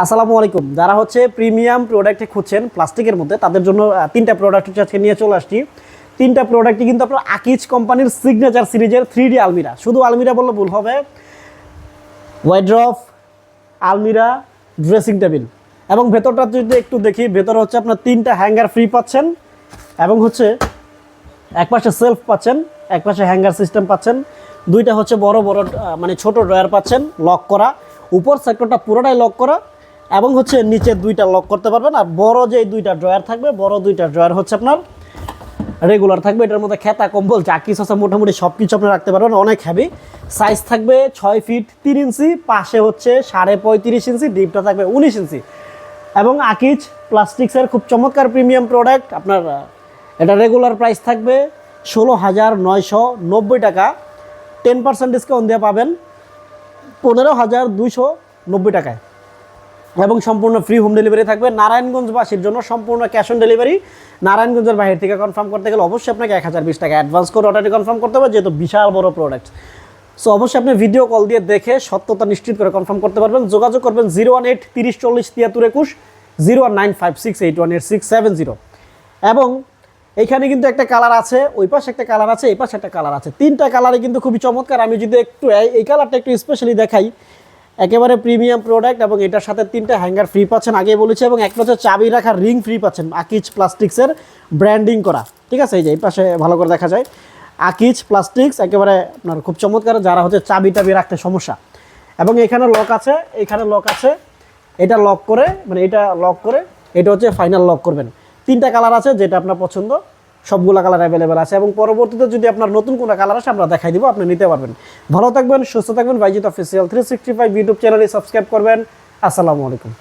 আসসালামু আলাইকুম। যারা হচ্ছে প্রিমিয়াম প্রোডাক্টে খুঁজছেন প্লাস্টিকের মধ্যে, তাদের জন্য তিনটা প্রোডাক্ট হচ্ছে আজকে নিয়ে চলে আসছি। তিনটা প্রোডাক্টই কিন্তু আপনার আকিজ কোম্পানির সিগনেচার সিরিজের থ্রি ডি আলমিরা শুধু আলমিরা বললে ভুল হবে। ওয়াইড্রফ আলমিরা ড্রেসিং টেবিল এবং ভেতরটা যদি একটু দেখি, ভেতরে হচ্ছে আপনার তিনটা হ্যাঙ্গার ফ্রি পাচ্ছেন, এবং হচ্ছে এক পাশে সেলফ পাচ্ছেন, এক পাশে হ্যাঙ্গার সিস্টেম পাচ্ছেন। দুইটা হচ্ছে বড় বড় মানে ছোট ড্রয়ার পাচ্ছেন লক করা। উপর সেক্টরটা পুরোটাই লক করা। এবং হচ্ছে নিচে দুইটা লক করতে পারবেন। আর বড় যে দুইটা ড্রয়ার থাকবে, বড় দুইটা ড্রয়ার হচ্ছে আপনার রেগুলার থাকবে। এটার মধ্যে খেতা, কম্বল, যা কিছু আছে মোটামুটি সব কিছু আপনি রাখতে পারবেন। অনেক হ্যাভি সাইজ থাকবে ছয় ফিট তিন ইঞ্চি, পাশে হচ্ছে সাড়ে পঁয়ত্রিশ ইঞ্চি ডিপটা থাকবে উনিশ ইঞ্চি। এবং আকিজ প্লাস্টিক্সের খুব চমৎকার প্রিমিয়াম প্রোডাক্ট আপনার এটা রেগুলার প্রাইস থাকবে ষোলো হাজার নয়শো নব্বই টাকা। টেন পার্সেন্ট ডিসকাউন্ট দিয়ে পাবেন পনেরো হাজার দুইশো নব্বই টাকায়। এবং সম্পূর্ণ ফ্রি হোম ডেলিভারি থাকবে। নারায়ণগঞ্জবাসীর জন্য সম্পূর্ণ ক্যাশ অন ডেলিভারি নারায়ণগঞ্জের বাইরে থেকে কনফার্ম করতে গেলে অবশ্যই আপনাকে এক হাজার বিশ টাকা অ্যাডভান্স করে অর্ডারটি কনফার্ম করতে হবে, যেহেতু বিশাল বড় প্রোডাক্ট সো অবশ্যই আপনি ভিডিও কল দিয়ে দেখে সত্যতা নিশ্চিত করে কনফার্ম করতে পারবেন। যোগাযোগ করবেন জিরো ওয়ান এইট তিরিশ চল্লিশ তিয়াত্তর একুশ zero one nine five six eight one eight six seven zero এবং এখানে কিন্তু একটা কালার আছে, ওই পাশে একটা কালার আছে, এই পাশে একটা কালার আছে। তিনটা কালারে কিন্তু খুবই চমৎকার। আমি যদি একটু এই- এই কালারটা একটু স্পেশালি দেখাই একেবারে প্রিমিয়াম প্রোডাক্ট এবং এটার সাথে তিনটা হ্যাঙ্গার ফ্রি পাচ্ছেন আগে বলেছি, এবং একটা হচ্ছে চাবি রাখার রিং ফ্রি পাচ্ছেন আকিজ প্লাস্টিক্সের ব্র্যান্ডিং করা। ঠিক আছে, এই যে এই পাশে ভালো করে দেখা যায়। আকিজ প্লাস্টিক্স একেবারে আপনার খুব চমৎকার, যারা হচ্ছে চাবি টাবি রাখতে সমস্যা। এবং এখানে লক আছে, এখানে লক আছে, এটা লক করে মানে এটা লক করে, এটা হচ্ছে ফাইনাল লক করবেন। তিনটা কালার আছে, যেটা আপনার পছন্দ। সবগুলো কালার অ্যাভেলেবেল আছে এবং পরবর্তীতে যদি আপনার নতুন কোনো কালার আসে, আমরা দেখাই দিব, আপনি নিতে পারবেন। ভালো থাকবেন, সুস্থ থাকবেন Baijit official three sixty five YouTube চ্যানেলে সাবস্ক্রাইব করবেন। আসসালামু আলাইকুম।